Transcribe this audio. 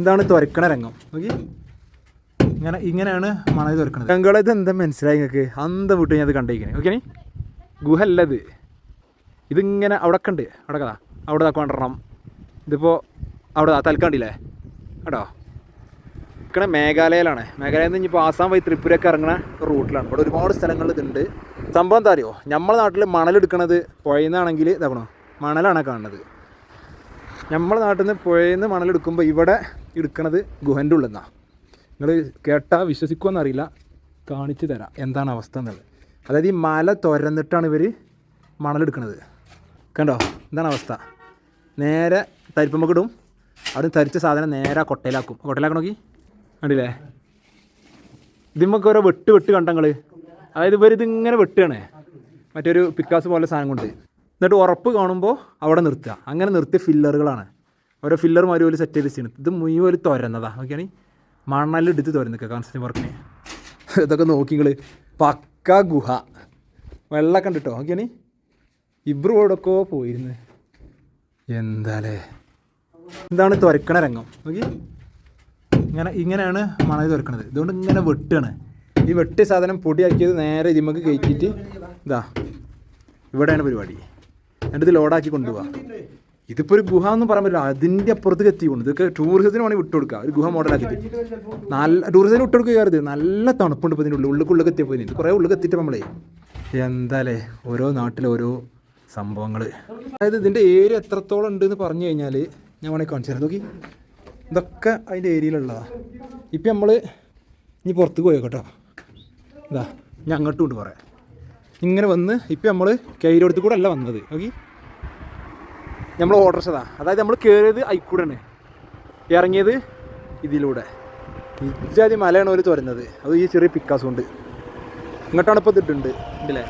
ഇതാണ് തുരക്കണ രംഗം. നോക്കി. ഇങ്ങനെ ഇങ്ങനെയാണ് മണൽ തുറക്കുന്നത് ഇത് എന്താ മനസ്സിലായി നിങ്ങൾക്ക്? അന്ത വിട്ട് ഞാൻ അത് കണ്ടിരിക്കണേ ഓക്കെ ഗുഹ അല്ല ഇത് ഇതിങ്ങനെ അവിടെ ഉണ്ട്. അവിടെ കഥാ അവിടെ ദാ കൊണ്ടുവരണം ഇതിപ്പോൾ അവിടെ തൽക്കണ്ടില്ലേ കേട്ടോ ഇക്കണ മേഘാലയയിലാണ്. മേഘാലയയിൽ നിന്ന് ഇനിയിപ്പോൾ ആസാം വഴി ത്രിപുരയൊക്കെ ഇറങ്ങുന്ന റൂട്ടിലാണ്. ഇവിടെ ഒരുപാട് സ്ഥലങ്ങൾ ഇതുണ്ട്. സംഭവം എന്താ അറിയോ? നമ്മളെ നാട്ടിൽ മണലെടുക്കണത് പുഴയിൽ ഇതാക്കണോ മണലാണ് കാണുന്നത്. നമ്മളെ നാട്ടിൽ നിന്ന് പുഴയിൽ നിന്ന് മണലെടുക്കുമ്പോൾ ഇവിടെ എടുക്കണത് ഗുഹന്റെ ഉള്ളിൽ നിന്നാണ് നിങ്ങൾ കേട്ടാൽ വിശ്വസിക്കുമെന്നറിയില്ല കാണിച്ചു തരാം. എന്താണ് അവസ്ഥ എന്നുള്ളത്. അതായത് ഈ മല തുരന്നിട്ടാണ് ഇവർ മണലെടുക്കണത് കണ്ടോ? എന്താണ് അവസ്ഥ? നേരെ തരിപ്പമ്മക്ക് ഇടും. അവിടെ തരിച്ച സാധനം നേരെ കൊട്ടയിലാക്കും. കൊട്ടയിലാക്കണം നോക്കി. കണ്ടില്ലേ? ഇതിമ്മക്ക് ഓരോ വെട്ട് വെട്ട് കണ്ടങ്ങൾ അതായത് ഇവരിതിങ്ങനെ വെട്ടുകയാണ് മറ്റൊരു പിക്കാസ് പോലെ സാധനം കൊണ്ട്. എന്നിട്ട് ഉറപ്പ് കാണുമ്പോൾ അവിടെ നിർത്തുക. അങ്ങനെ നിർത്തിയ ഫില്ലറുകളാണ് ഓരോ ഫില്ലർ മാതിരി ഒരു സെറ്റ് ചെയ്ത് ചെയ്യുന്നത് ഇത് മുഴുവൻ ഒരു തുരന്നതാ. നോക്കിയാണ് മണ്ണലെടുത്ത് തുരന്നിക്കുക കൺസ്ട്രക്ഷൻ വർക്കിന് ഇതൊക്കെ നോക്കി നിങ്ങൾ പക്ക ഗുഹ. വെള്ളമൊക്കെ കണ്ടിട്ടോ കേട്ടോ നോക്കിയാണ് ഇബ്രു എവിടെയൊക്കെ പോയിരുന്നു. എന്താലേ? എന്താണ് തുരക്കണ രംഗം. നോക്കി ഇങ്ങനെ ഇങ്ങനെയാണ് മണൽ തുരക്കണത്. ഇതുകൊണ്ട് ഇങ്ങനെ വെട്ടാണ്. ഈ വെട്ടിയ സാധനം പൊടിയാക്കിയത് നേരെ ഇതിമക്ക് കയറ്റിയിട്ട് ഇതാ. ഇവിടെയാണ് പരിപാടി. എന്നിട്ട് ഇത് ലോഡാക്കി കൊണ്ടുപോവാ. ഇതിപ്പോൾ ഒരു ഗുഹ എന്ന് പറയാൻ പറ്റില്ല. അതിന്റെ അപ്പുറത്തേക്ക് എത്തിക്കൊണ്ട് ഇതൊക്കെ ടൂറിസത്തിന് വേണമെങ്കിൽ വിട്ടുകൊടുക്കുക ഒരു ഗുഹ മോഡലാക്കിയിട്ട് നല്ല ടൂറിസത്തിന് വിട്ടുകൊടുക്കുക നല്ല തണുപ്പുണ്ട് ഇപ്പോൾ ഇതിന്റെ ഉള്ളിൽ. ഉള്ളിക്കുള്ളിൽ എത്തിയപ്പോൾ ഇത് കുറേ ഉള്ളിൽ എത്തിയിട്ട് നമ്മളെ. എന്താലേ? ഓരോ നാട്ടിലെ ഓരോ സംഭവങ്ങൾ അതായത് ഇതിന്റെ ഏരിയ എത്രത്തോളം ഉണ്ട് എന്ന് പറഞ്ഞു കഴിഞ്ഞാൽ ഞാൻ വേണമെങ്കിൽ കാണിച്ചു തരാം. നോക്കി. ഇതൊക്കെ അതിന്റെ ഏരിയയിലുള്ളതാണ് ഇപ്പം നമ്മൾ ഇനി പുറത്ത് പോയോ കേട്ടോ. ഇതാ ഞാൻ അങ്ങോട്ടും ഉണ്ട് പറയാം. ഇങ്ങനെ വന്ന് ഇപ്പം നമ്മൾ കൈരോടത്ത് കൂടെ അല്ല വന്നത്. നോക്കി. നമ്മൾ ഓർഡർ ചെയ്താ അതായത് നമ്മൾ കയറിയത് അയിക്കൂടെയാണ്. ഇറങ്ങിയത് ഇതിലൂടെ. ഇജാതി മലയാണ് അവർ തുരന്നത്. അത് ഈ ചെറിയ പിക്കാസ് കൊണ്ട് ഇങ്ങോട്ടാണ് ഇപ്പോൾ ഇതിട്ടുണ്ട് ഉണ്ടല്ലേ